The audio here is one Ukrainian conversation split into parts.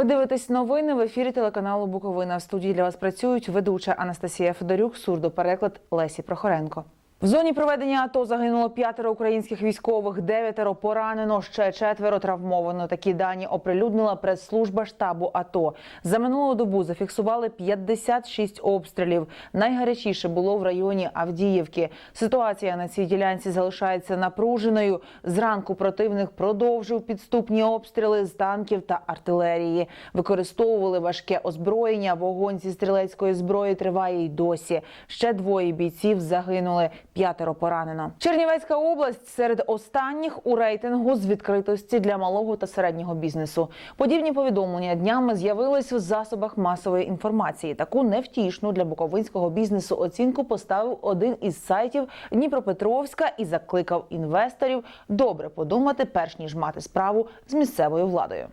Ви дивитесь новини в ефірі телеканалу Буковина. В студії для вас працюють ведуча Анастасія Федорюк, сурдопереклад Лесі Прохоренко. В зоні проведення АТО загинуло п'ятеро українських військових, дев'ятеро поранено, ще четверо травмовано. Такі дані оприлюднила прес-служба штабу АТО. За минулу добу зафіксували 56 обстрілів. Найгарячіше було в районі Авдіївки. Ситуація на цій ділянці залишається напруженою. Зранку противник продовжив підступні обстріли з танків та артилерії. Використовували важке озброєння. Вогонь зі стрілецької зброї триває й досі. Ще двоє бійців загинули. П'ятеро поранено. Чернівецька область серед останніх у рейтингу з відкритості для малого та середнього бізнесу. Подібні повідомлення днями з'явились в засобах масової інформації. Таку невтішну для буковинського бізнесу оцінку поставив один із сайтів Дніпропетровська і закликав інвесторів добре подумати, перш ніж мати справу з місцевою владою.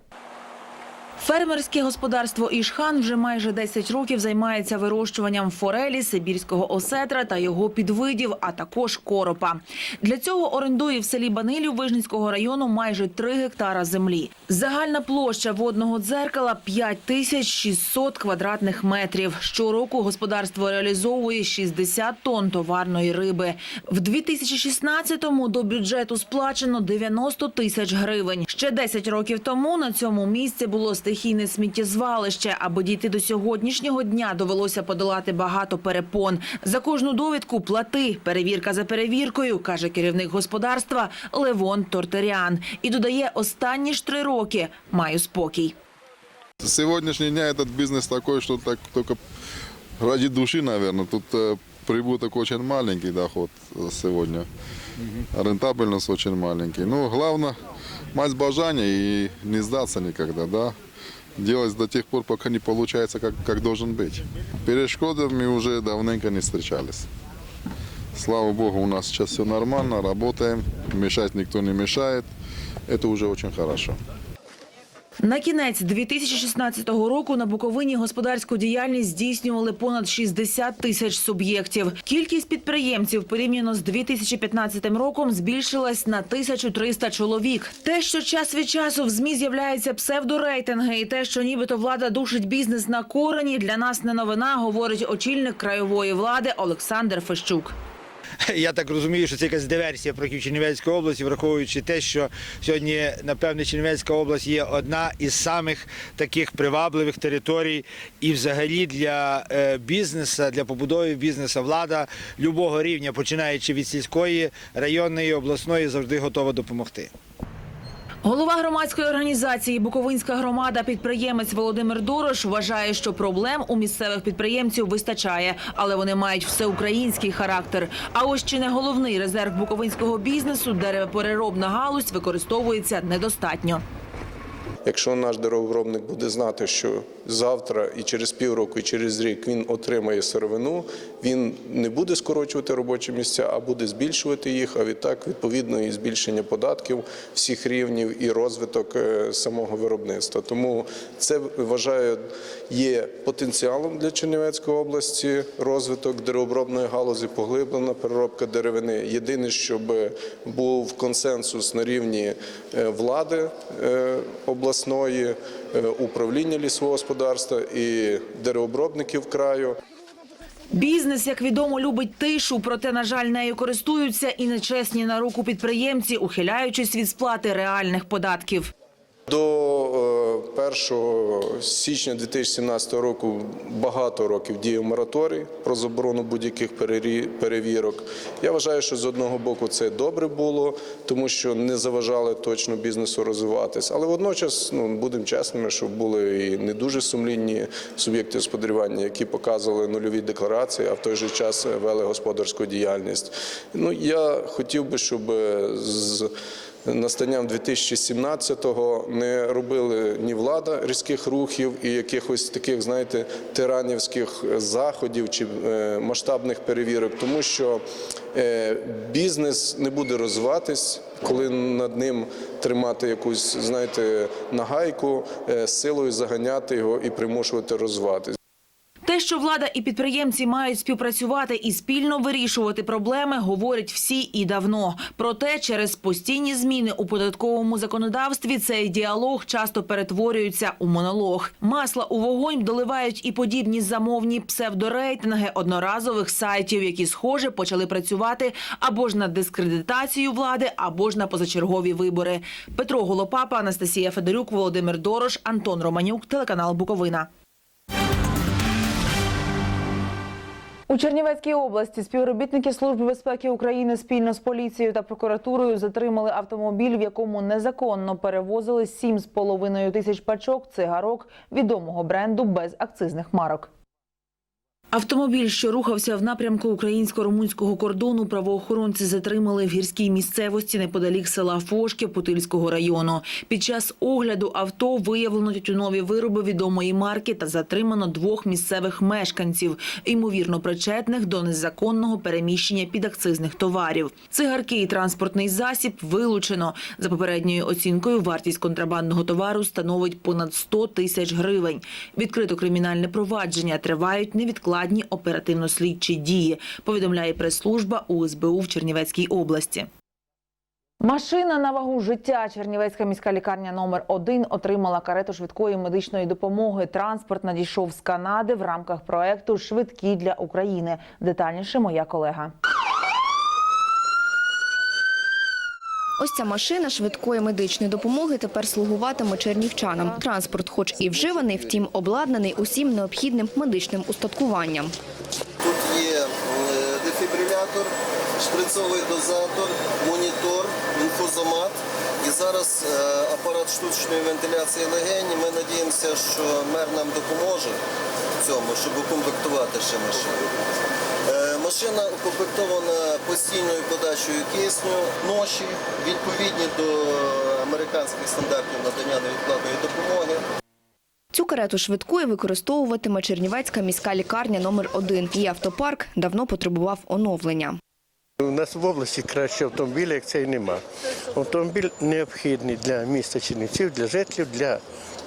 Фермерське господарство Ішхан вже майже 10 років займається вирощуванням форелі, сибірського осетра та його підвидів, а також коропа. Для цього орендує в селі Банилів Вижницького району майже 3 гектара землі. Загальна площа водного дзеркала 5600 квадратних метрів. Щороку господарство реалізовує 60 тонн товарної риби. В 2016-му до бюджету сплачено 90 тисяч гривень. Ще 10 років тому на цьому місці було стихійне сміттєзвалище. Аби дійти до сьогоднішнього дня, довелося подолати багато перепон. За кожну довідку плати. Перевірка за перевіркою, каже керівник господарства Левон Тортерян. І додає, останні ж три роки маю спокій. С сегодняшнего дня этот бизнес такой, что так только ради души, наверное. Тут э, прибыток очень маленький доход э, сегодня. А Рентабельность очень маленький. Ну, главное, мать бажания и не сдаться никогда, да. Делать до тех пор, пока не получается, как, как должен быть. Перешкодами уже давненько не встречались. Слава Богу, у нас сейчас все нормально, работаем, мешать никто не мешает. Это уже очень хорошо. На кінець 2016 року на Буковині господарську діяльність здійснювали понад 60 тисяч суб'єктів. Кількість підприємців порівняно з 2015 роком збільшилась на 1300 чоловік. Те, що час від часу в змі з'являються псевдорейтинги, і те, що нібито влада душить бізнес на корені, для нас не новина, говорить очільник краєвої влади Олександр Фещук. Я так розумію, що це якась диверсія проти Чернівецької області, враховуючи те, що сьогодні, напевне, Чернівецька область є одна із самих таких привабливих територій, і взагалі для е, бізнесу, для побудови бізнесу влада любого рівня, починаючи від сільської, районної, обласної, завжди готова допомогти. Голова громадської організації Буковинська громада підприємець Володимир Дорош вважає, що проблем у місцевих підприємців вистачає, але вони мають всеукраїнський характер. А ось чи не головний резерв буковинського бізнесу деревопереробна галузь використовується недостатньо. Якщо наш деревообробник буде знати, що завтра і через півроку, і через рік він отримає сировину, він не буде скорочувати робочі місця, а буде збільшувати їх. А відтак, відповідно, і збільшення податків всіх рівнів і розвиток е, самого виробництва. Тому це вважаю є потенціалом для Чернівецької області. Розвиток деревообробної галузі, поглиблена переробка деревини. Єдине, щоб був консенсус на рівні е, влади е, обласної, управління лісового господарства і деревообробників краю. Бізнес, як відомо, любить тишу, проте, на жаль, нею користуються і нечесні на руку підприємці, ухиляючись від сплати реальних податків. До е, 1 січня 2017 року багато років діяв мораторій про заборону будь-яких перевірок. Я вважаю, що з одного боку це добре було, тому що не заважали точно бізнесу розвиватись. Але водночас, ну будемо чесними, що були і не дуже сумлінні суб'єкти господарювання, які показували нульові декларації, а в той же час вели господарську діяльність. Ну я хотів би, щоб е, з настанням 2017-го не робили ні влада різких рухів і якихось таких, знаєте, тиранівських заходів чи е, масштабних перевірок, тому що е, бізнес не буде розвиватись, коли над ним тримати якусь, знаєте, нагайку, е, силою заганяти його і примушувати розвиватись. Те, що влада і підприємці мають співпрацювати і спільно вирішувати проблеми, говорять всі і давно. Проте через постійні зміни у податковому законодавстві цей діалог часто перетворюється у монолог. Масла у вогонь доливають і подібні замовні псевдорейтинги одноразових сайтів, які схоже почали працювати або ж на дискредитацію влади, або ж на позачергові вибори. Петро Голопапа, Анастасія Федорюк, Володимир Дорош, Антон Романюк, телеканал Буковина. У Чернівецькій області співробітники Служби безпеки України спільно з поліцією та прокуратурою затримали автомобіль, в якому незаконно перевозили 7,5 тисяч пачок цигарок відомого бренду без акцизних марок. Автомобіль, що рухався в напрямку українсько-румунського кордону, правоохоронці затримали в гірській місцевості неподалік села Фошки Путильського району. Під час огляду авто виявлено тютюнові вироби відомої марки та затримано двох місцевих мешканців, ймовірно причетних до незаконного переміщення підакцизних товарів. Цигарки і транспортний засіб вилучено. За попередньою оцінкою, вартість контрабандного товару становить понад 100 тисяч гривень. Відкрито кримінальне провадження. Тривають невідкладні оперативно-слідчі дії, повідомляє прес-служба УСБУ в Чернівецькій області. Машина на вагу життя. Чернівецька міська лікарня номер 1 отримала карету швидкої медичної допомоги. Транспорт надійшов з Канади в рамках проекту Швидкі для України. Детальніше моя колега. Ось ця машина швидкої медичної допомоги тепер слугуватиме чернівчанам. Транспорт, хоч і вживаний, втім обладнаний усім необхідним медичним устаткуванням. Тут є е, дефібрилятор, шприцовий дозатор, монітор, інфузомат. І зараз е, апарат штучної вентиляції легені. Ми надіємося, що мер нам допоможе в цьому, щоб укомплектувати ще машину. Машина укомплектована постійною подачею кисню, ноші, відповідні до американських стандартів надання невідкладної допомоги. Цю карету швидкої використовуватиме Чернівецька міська лікарня номер 1 Її автопарк давно потребував оновлення. У нас в області краще автомобіля, як цей нема. Автомобіль необхідний для міста Чернівців, для жителів, для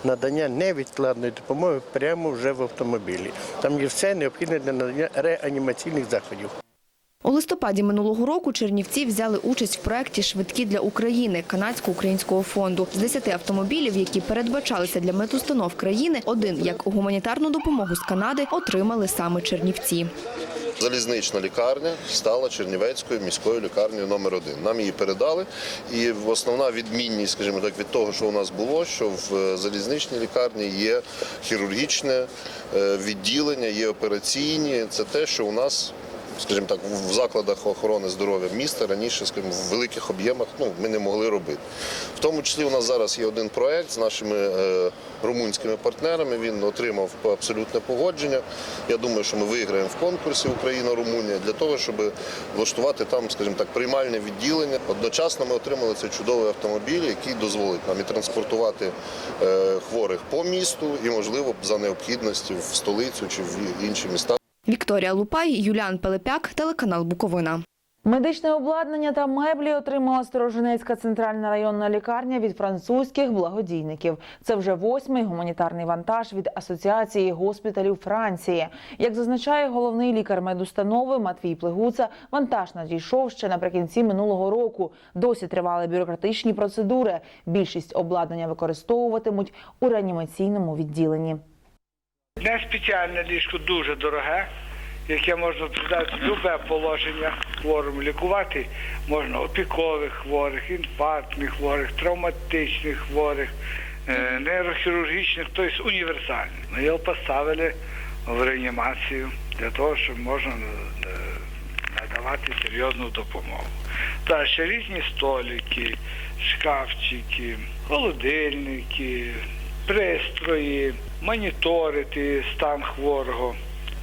надання невідкладної допомоги прямо вже в автомобілі. Там є все необхідне для надання реанімаційних заходів. У листопаді минулого року Чернівці взяли участь в проєкті «Швидкі для України» канадсько-українського фонду. З 10 автомобілів, які передбачалися для медустанов країни, один, як гуманітарну допомогу з Канади, отримали саме Чернівці. Залізнична лікарня стала Чернівецькою міською лікарнею номер один. Нам її передали. І основна відмінність, скажімо так, від того, що у нас було, що в е, залізничній лікарні є хірургічне е, відділення, є операційні. Це те, що у нас. Скажімо так, в закладах охорони здоров'я міста раніше, скажімо, в великих об'ємах ну, ми не могли робити. В тому числі у нас зараз є один проект з нашими е, румунськими партнерами. Він отримав абсолютне погодження. Я думаю, що ми виграємо в конкурсі Україна-Румунія для того, щоб влаштувати там, скажімо так, приймальне відділення. Одночасно ми отримали цей чудовий автомобіль, який дозволить нам і транспортувати е, хворих по місту, і можливо за необхідності в столицю чи в інші міста. Вікторія Лупай, Юліан Пелепяк, телеканал Буковина. Медичне обладнання та меблі отримала Сторожинецька центральна районна лікарня від французьких благодійників. Це вже восьмий гуманітарний вантаж від Асоціації госпіталів Франції. Як зазначає головний лікар медустанови Матвій Плегуца, вантаж надійшов ще наприкінці минулого року. Досі тривали бюрократичні процедури. Більшість обладнання використовуватимуть у реанімаційному відділенні. Не спеціальне ліжко дуже дороге, яке можна придати в любе положення хворому. Лікувати можна опікових хворих, інфарктних хворих, травматичних хворих, е, нейрохірургічних, тобто універсальний. Ми його поставили в реанімацію для того, щоб можна е, надавати серйозну допомогу. Та ще різні столики, шкафчики, холодильники, пристрої, моніторити стан хворого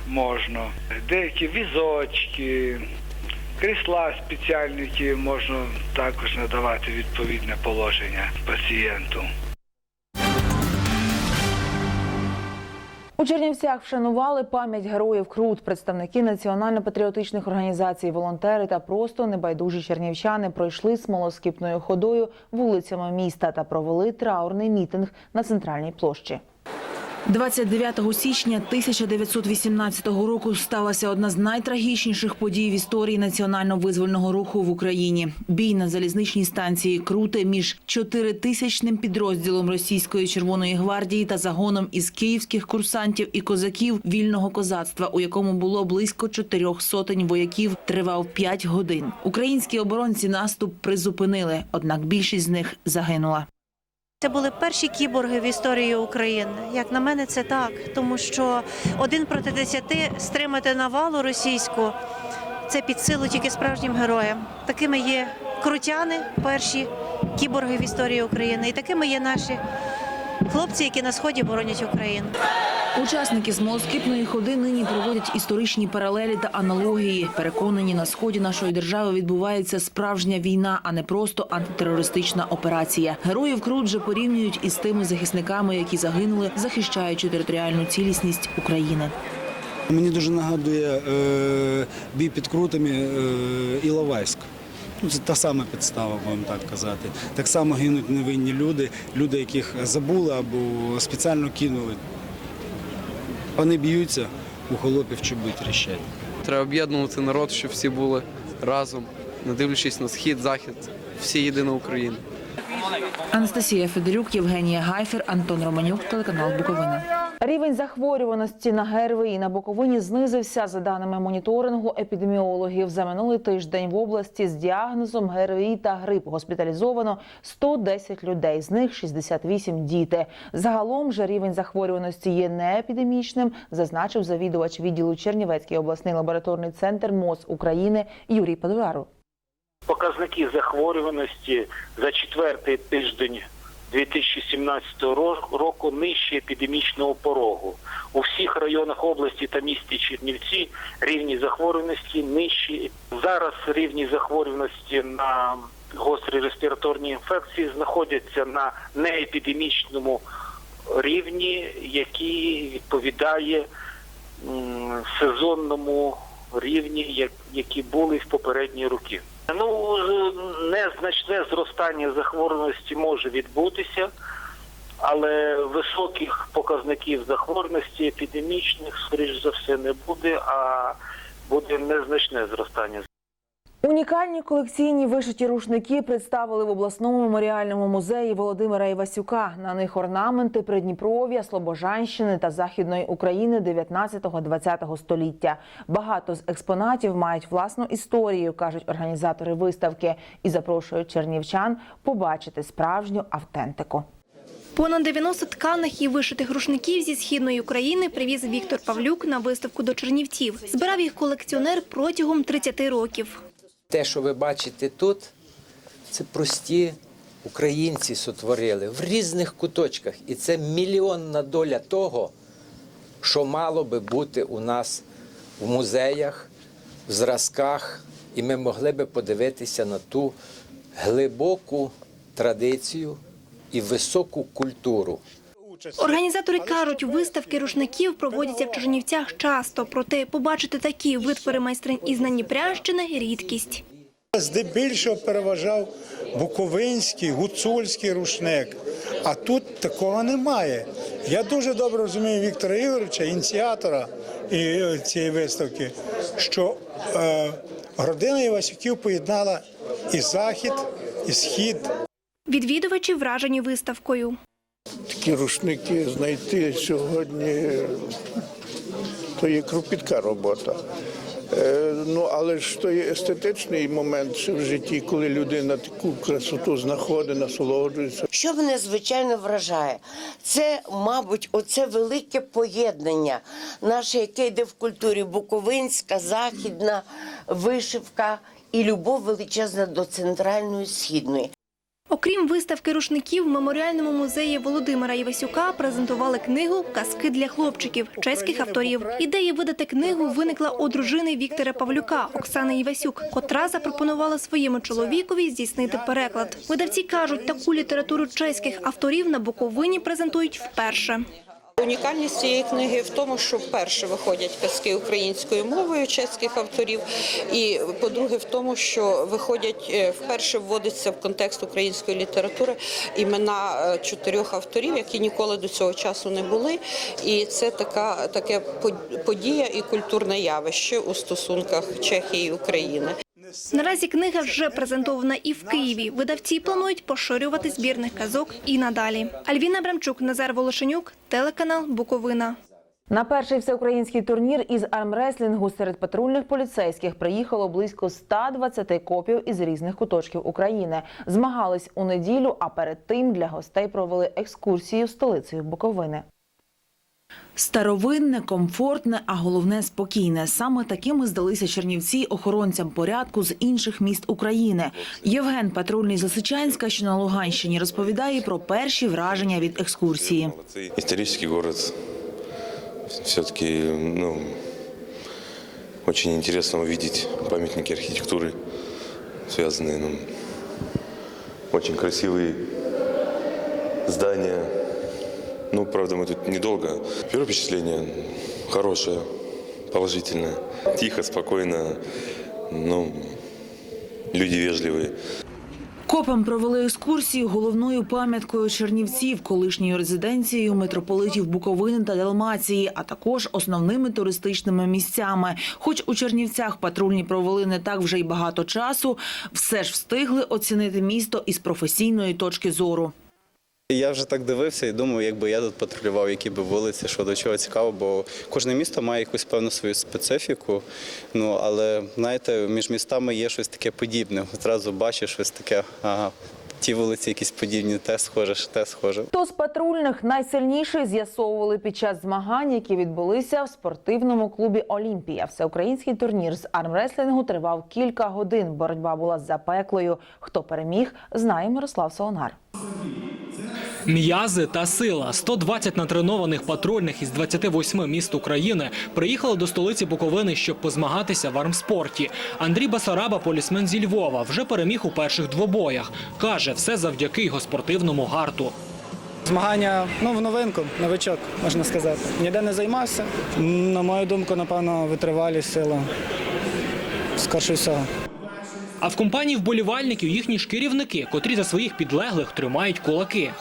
можна, деякі візочки, крісла спеціальні, які можна також надавати відповідне положення пацієнту. У Чернівцях вшанували пам'ять героїв Крут. Представники національно-патріотичних організацій, волонтери та просто небайдужі чернівчани пройшли смолоскипною ходою вулицями міста та провели траурний мітинг на центральній площі. 29 січня 1918 року сталася одна з найтрагічніших подій в історії національно-визвольного руху в Україні. Бій на залізничній станції Круте між чотиритисячним підрозділом російської Червоної гвардії та загоном із київських курсантів і козаків вільного козацтва, у якому було близько чотирьох сотень вояків, тривав п'ять годин. Українські оборонці наступ призупинили, однак більшість з них загинула. Це були перші кіборги в історії України. Як на мене, це так, тому що один проти десяти стримати навалу російську це під силу тільки справжнім героям. Такими є крутяни, перші кіборги в історії України, і такими є наші хлопці, які на сході боронять Україну. Учасники смолоскипної ходи нині проводять історичні паралелі та аналогії. Переконані, на сході нашої держави відбувається справжня війна, а не просто антитерористична операція. Героїв Крут же порівнюють із тими захисниками, які загинули, захищаючи територіальну цілісність України. Мені дуже нагадує е, бій під крутами е, Іловайськ. Ну, це та сама підстава, будемо так казати. Так само гинуть невинні люди, люди, яких забули або спеціально кинули. Вони б'ються, у холопів чобит тріщать. Треба об'єднувати народ, щоб всі були разом, не дивлячись на схід, захід, всі єдина Україна. Анастасія Федорюк, Євгенія Гайфер, Антон Романюк, телеканал Буковина. Рівень захворюваності на ГРВІ на Буковині знизився за даними моніторингу епідеміологів. За минулий тиждень в області з діагнозом ГРВІ та грип госпіталізовано 110 людей, з них 68 – діти. Загалом же рівень захворюваності є неепідемічним, зазначив завідувач відділу Чернівецький обласний лабораторний центр МОЗ України Юрій Подолару. Показники захворюваності за четвертий тиждень 2017 ро- року нижче епідемічного порогу. У всіх районах області та місті Чернівці рівні захворюваності нижчі. Зараз рівні захворюваності на гострі респіраторні інфекції знаходяться на неепідемічному рівні, який відповідає сезонному рівні, як- які були в попередні роки. Ну, незначне зростання захворюваності може відбутися, але високих показників захворюваності епідемічних, скоріш за все, не буде, а буде незначне зростання Унікальні колекційні вишиті рушники представили в обласному меморіальному музеї Володимира Івасюка. На них орнаменти Придніпров'я, Слобожанщини та Західної України 19-20 століття. Багато з експонатів мають власну історію, кажуть організатори виставки, і запрошують чернівчан побачити справжню автентику. Понад 90 тканих і вишитих рушників зі східної України привіз Віктор Павлюк на виставку до Чернівців. Збирав їх колекціонер протягом 30 років. Те, що ви бачите тут, це прості українці сотворили в різних куточках. І це мільйонна доля того, що мало би бути у нас в музеях, в зразках, і ми могли би подивитися на ту глибоку традицію і високу культуру. Організатори кажуть, виставки рушників проводяться в Чернівцях часто, проте побачити такі витвори майстринь із Дніпрянщини – рідкість. Здебільшого переважав буковинський, гуцульський рушник, а тут такого немає. Я дуже добре розумію Віктора Ігоровича, ініціатора е, цієї виставки, що е, родина Івасюків поєднала і захід, і схід. Відвідувачі вражені виставкою. Такі рушники знайти сьогодні то є кропітка робота. Е, Ну, але ж то є естетичний момент в житті, коли людина таку красоту знаходить, насолоджується. Що мене звичайно вражає, це, мабуть, оце велике поєднання наше, яке йде в культурі буковинська, західна вишивка і любов величезна до центральної східної. Окрім виставки рушників, в меморіальному музеї Володимира Івасюка презентували книгу Казки для хлопчиків чеських авторів. Ідея видати книгу виникла у дружини Віктора Павлюка Оксани Івасюк, котра запропонувала своєму чоловікові здійснити переклад. Видавці кажуть, таку літературу чеських авторів на Буковині презентують вперше. Унікальність цієї книги в тому, що вперше виходять казки українською мовою чеських авторів, і по-друге, в тому, що виходять е, вперше вводиться в контекст української літератури імена е, чотирьох авторів, які ніколи до цього часу не були. І це така таке подія і культурне явище у стосунках Чехії і України. Наразі книга вже презентована і в Києві. Видавці планують поширювати збірних казок і надалі. Альвіна Брамчук, Назар Волошенюк, телеканал Буковина. На перший всеукраїнський турнір із армреслінгу серед патрульних поліцейських приїхало близько 120 копів із різних куточків України. Змагались у неділю, а перед тим для гостей провели екскурсію столицею Буковини. Старовинне, комфортне, а головне спокійне. Саме такими здалися чернівці охоронцям порядку з інших міст України. Євген Патрульний з Лисичанська, що на Луганщині, розповідає про перші враження від екскурсії. Исторический город. Все-таки, ну, очень интересно увидеть памятники архитектуры, связанные, ну, очень красивые здания. Ну, правда, мы тут недолго. Первое впечатление хорошее, положительное. Тихо, спокойно, ну, люди вежливые. Копам провели екскурсію головною пам'яткою Чернівців, колишньою резиденцією митрополитів Буковини та Далмації, а також основними туристичними місцями. Хоч у Чернівцях патрульні провели не так вже й багато часу, все ж встигли оцінити місто із професійної точки зору. Я вже так дивився і думав, якби я тут патрулював, які би вулиці, що до чого цікаво, бо кожне місто має якусь певну свою специфіку. Ну але знаєте, між містами є щось таке подібне. Одразу бачиш щось таке, ага, ті вулиці якісь подібні, те схоже, те схоже. Хто з патрульних найсильніший з'ясовували під час змагань, які відбулися в спортивному клубі Олімпія. Всеукраїнський турнір з армреслінгу тривав кілька годин. Боротьба була запеклою. Хто переміг, знає Мирослав Солонгар. М'язи та сила 120 натренованих патрульних із 28 міст України приїхали до столиці Буковини, щоб позмагатися в армспорті. Андрій Басараба, полісмен зі Львова, вже переміг у перших двобоях. каже, все завдяки його спортивному гарту. Змагання ну в новинку, новичок, можна сказати. Ніде не займався. На мою думку, напевно, витривалість, сила. Скорше всього. А в компанії вболівальників їхні ж керівники, котрі за своїх підлеглих тримають кулаки.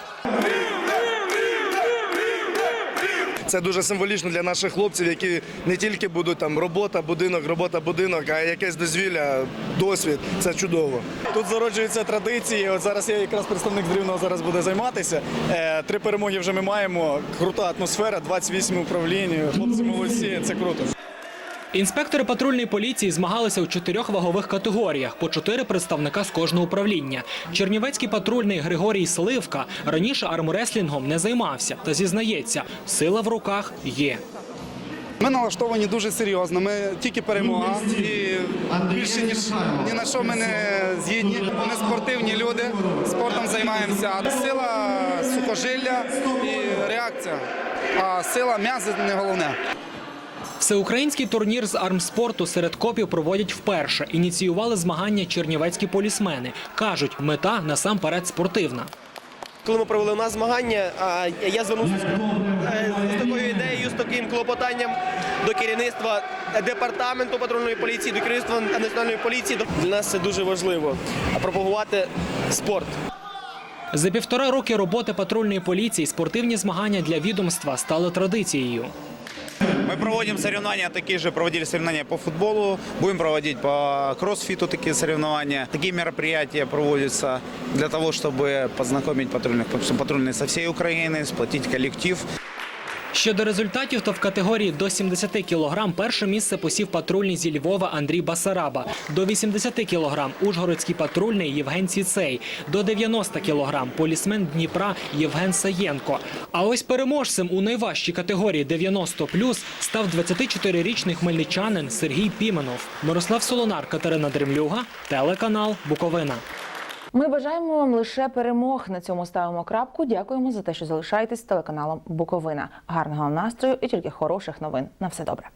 Це дуже символічно для наших хлопців, які не тільки будуть там робота, будинок, робота, будинок, а якесь дозвілля, досвід. Це чудово. Тут зароджуються традиції. От зараз я якраз представник з зараз буде займатися. Е, Три перемоги вже ми маємо. Крута атмосфера, 28 управлінь. Хлопці молодці, це круто. Інспектори патрульної поліції змагалися у чотирьох вагових категоріях, по чотири представника з кожного управління. Чернівецький патрульний Григорій Сливка раніше армреслінгом не займався та зізнається, сила в руках є. Ми налаштовані дуже серйозно. Ми тільки перемога і більше ніж ні на що ми не згідні. Ми спортивні люди, спортом займаємося. Сила сухожилля і реакція. А сила м'язи не головне. Всеукраїнський турнір з армспорту серед копів проводять вперше. Ініціювали змагання чернівецькі полісмени. Кажуть, мета насамперед спортивна. Коли ми провели у нас змагання, я звернувся е, з такою ідеєю, з таким клопотанням до керівництва департаменту патрульної поліції, до керівництва національної поліції. Для нас це дуже важливо пропагувати спорт. За півтора роки роботи патрульної поліції спортивні змагання для відомства стали традицією. Мы проводим соревнования, такие же проводили соревнования по футболу, будем проводить по кроссфиту такие соревнования. Такие мероприятия проводятся для того, чтобы познакомить патрульных, потому что патрульные со всей Украины, сплотить коллектив. Щодо результатів, то в категорії до 70 кілограм перше місце посів патрульний зі Львова Андрій Басараба. До 80 кілограм Ужгородський патрульний Євген Ціцей. До 90 кілограм полісмен Дніпра Євген Саєнко. А ось переможцем у найважчій категорії 90+, став 24-річний хмельничанин Сергій Піменов. Мирослав Солонар, Катерина Дремлюга, телеканал Буковина. Ми бажаємо вам лише перемог. На цьому ставимо крапку. Дякуємо за те, що залишаєтесь телеканалом Буковина. Гарного настрою і тільки хороших новин. На все добре.